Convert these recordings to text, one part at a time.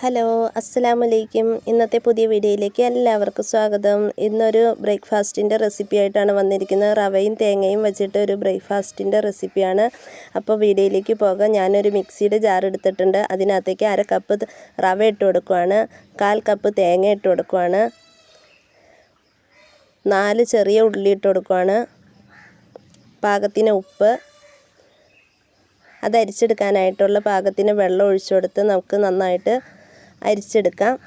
Hello അസ്സലാമു അലൈക്കും ഇന്നത്തെ പുതിയ വീഡിയോയിലേക്ക് എല്ലാവർക്കും സ്വാഗതം. ഇന്നൊരു ബ്രേക്ക്ഫാസ്റ്റിന്റെ റെസിപ്പി ആയിട്ടാണ് വന്നിരിക്കുന്നത്. റവയും തേങ്ങയും വെച്ചിട്ട് ഒരു ബ്രേക്ക്ഫാസ്റ്റിന്റെ റെസിപ്പിയാണ്. അപ്പോൾ വീഡിയോയിലേക്ക് പോകാം. ഞാനൊരു മിക്സിയുടെ ജാർ എടുത്തിട്ടുണ്ട്. അതിനകത്തേക്ക് അര കപ്പ് റവ ഇട്ട് കൊടുക്കുവാണ്. കാൽ കപ്പ് തേങ്ങ ഇട്ട് കൊടുക്കുവാണ്. നാല് ചെറിയ ഉള്ളി ഇട്ട് കൊടുക്കുവാണ്. പാകത്തിന് ഉപ്പ്. അത് അരിച്ചെടുക്കാനായിട്ടുള്ള പാകത്തിന് വെള്ളം ഒഴിച്ചു കൊടുത്ത് നമുക്ക് നന്നായിട്ട് അരിച്ചെടുക്കാം.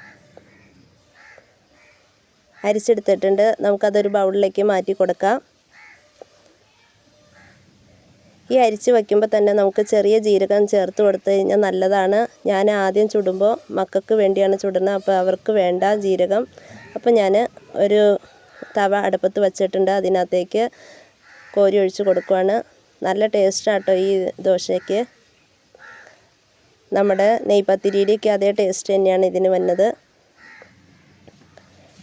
അരിച്ചെടുത്തിട്ടുണ്ട്. നമുക്കതൊരു ബൗളിലേക്ക് മാറ്റി കൊടുക്കാം. ഈ അരിച്ച് വയ്ക്കുമ്പോൾ തന്നെ നമുക്ക് ചെറിയ ജീരകം ചേർത്ത് കൊടുത്തു കഴിഞ്ഞാൽ നല്ലതാണ്. ഞാൻ ആദ്യം ചുടുമ്പോൾ മക്കൾക്ക് വേണ്ടിയാണ് ചുടുന്നത്. അപ്പോൾ അവർക്ക് വേണ്ട ജീരകം. അപ്പോൾ ഞാൻ ഒരു തവ അടുപ്പത്ത് വച്ചിട്ടുണ്ട്. അതിനകത്തേക്ക് കോരി ഒഴിച്ച് കൊടുക്കുവാണ്. നല്ല ടേസ്റ്റാട്ടോ ഈ ദോശയ്ക്ക്. നമ്മുടെ നെയ്പത്തിരിയുടെയൊക്കെ അതേ ടേസ്റ്റ് തന്നെയാണ് ഇതിന് വന്നത്.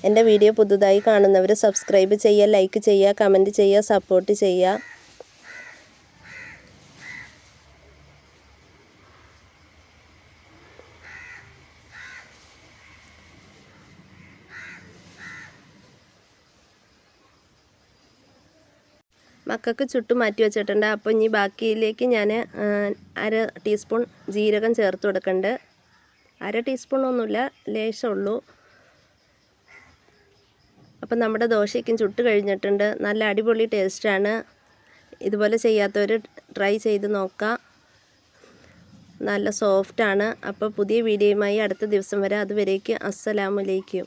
എന്റെ വീഡിയോ പുതുതായി കാണുന്നവർ സബ്സ്ക്രൈബ് ചെയ്യുക ലൈക്ക് ചെയ്യുക കമന്റ് ചെയ്യുക സപ്പോർട്ട് ചെയ്യുക. മക്കൾക്ക് ചുട്ട് മാറ്റി വെച്ചിട്ടുണ്ട്. അപ്പോൾ ഇനി ബാക്കിയിലേക്ക് ഞാൻ അര ടീസ്പൂൺ ജീരകം ചേർത്ത് കൊടുക്കുന്നുണ്ട് അര ടീസ്പൂൺ ഒന്നുമില്ല ലേശമുള്ളൂ അപ്പം നമ്മുടെ ദോശയ്ക്കും ചുട്ട് കഴിഞ്ഞിട്ടുണ്ട്. നല്ല അടിപൊളി ടേസ്റ്റാണ്. ഇതുപോലെ ചെയ്യാത്തവർ ട്രൈ ചെയ്ത് നോക്കാം. നല്ല സോഫ്റ്റാണ്. അപ്പോൾ പുതിയ വീഡിയോയുമായി അടുത്ത ദിവസം വരെ അതുവരേക്ക്. അസ്സലാമലൈക്കും